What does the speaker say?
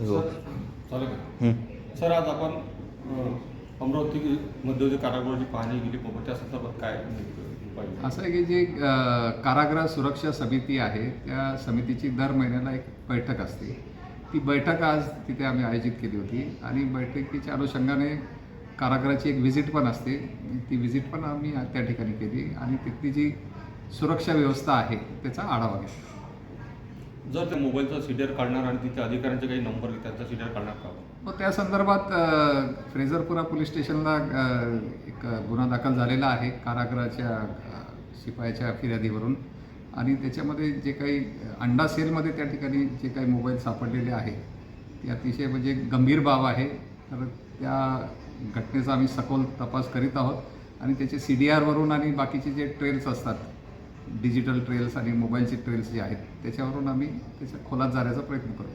हो. सर आज आपण अ, अमरावतीमध्ये जे कारागृहाची पाहणी केली. बाबा त्या संदर्भात काय? असं आहे की जी कारागृह सुरक्षा समिती आहे त्या समितीची दर महिन्याला एक बैठक असते. ती बैठक आज तिथे आम्ही आयोजित केली होती. आणि बैठकीच्या अनुषंगाने कारागृहाची एक व्हिजिट पण असते. ती व्हिजिट पण आम्ही त्या ठिकाणी केली. आणि तिथली जी सुरक्षा व्यवस्था आहे त्याचा आढावा घेतला. जर त्या मोबाईलचा सीडर काढणार आणि तिथे अधिकाऱ्यांचे काही नंबर त्यांचा सीडर काढणार का? मग त्या संदर्भात फ्रेझरपुरा पोलीस स्टेशनला एक गुन्हा दाखल झालेला आहे कारागृहाच्या शिपायाच्या फिर्यादीवरून. आणि त्याच्यामध्ये जे काही अंडा सेलमध्ये त्या ठिकाणी जे काही मोबाईल सापडलेले आहे ते अतिशय म्हणजे गंभीर बाब आहे. तर त्या घटनेचा आम्ही सखोल तपास करीत आहोत. आणि त्याचे सी डी आरवरून आणि बाकीचे जे ट्रेल्स असतात डिजिटल ट्रेल्स आणि मोबाईलचे ट्रेल्स जे आहेत त्याच्यावरून आम्ही त्याच्या खोलात जाण्याचा प्रयत्न करू.